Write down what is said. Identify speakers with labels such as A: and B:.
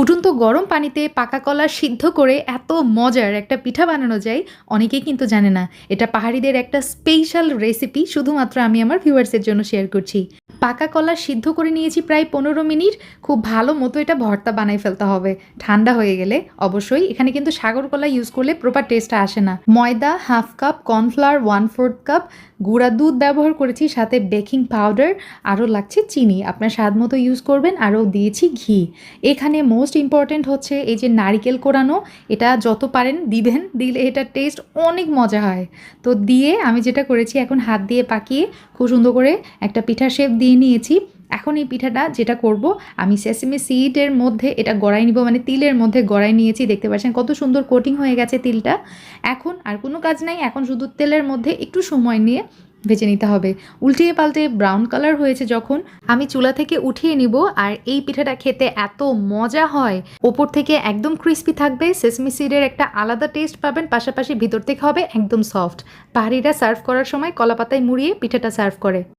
A: ফুটন্ত গরম পানিতে পাকা কলা সিদ্ধ করে এত মজার একটা পিঠা বানানো যায়, অনেকেই কিন্তু জানে না। এটা পাহাড়িদের একটা স্পেশাল রেসিপি শুধুমাত্র আমি আমার ভিউয়ার্সের জন্য শেয়ার করছি। পাকা কলা সিদ্ধ করে নিয়েছি প্রায় পনেরো মিনিট। খুব ভালো মতো এটা ভর্তা বানাই ফেলতে হবে। ঠান্ডা হয়ে গেলে অবশ্যই। এখানে কিন্তু সাগর কলা ইউজ করলে প্রপার টেস্টটা আসে না। ময়দা half cup cornflour one fourth cup গুঁড়া দুধ ব্যবহার করেছি, সাথে বেকিং পাউডার আরও লাগছে চিনি। আপনার স্বাদ মতো ইউজ করবেন, আরও দিয়েছি ঘি। এখানে মোস্ট ইম্পর্ট্যান্ট হচ্ছে এই যে নারিকেল কোরানো, এটা যত পারেন দিবেন, দিলে এটা টেস্ট অনেক মজা হয়। তো দিয়ে আমি যেটা করেছি, এখন হাত দিয়ে পাকিয়ে খুব সুন্দর করে একটা পিঠা শেপ দিয়ে নিয়েছি। এখন এই পিঠাটা যেটা করব, আমি সেসিমি সিডের মধ্যে এটা গড়াই নিব মানে তিলের মধ্যে গড়াই নিয়েছি। দেখতে পাচ্ছেন কত সুন্দর কোটিং হয়ে গেছে তিলটা। এখন আর কোনো কাজ নাই, এখন শুধু তেলের মধ্যে একটু সময় নিয়ে ভেজে নিতে হবে। উল্টিয়ে পাল্টে ব্রাউন কালার হয়েছে যখন, আমি চুলা থেকে উঠিয়ে নিব আর এই পিঠাটা খেতে এত মজা হয়। ওপর থেকে একদম ক্রিস্পি থাকবে সেসমি সিডের একটা আলাদা টেস্ট পাবেন, পাশাপাশি ভিতর থেকে হবে একদম সফট পাহাড়িরা সার্ভ করার সময় কলাপাতায় মুড়িয়ে পিঠাটা সার্ভ করে।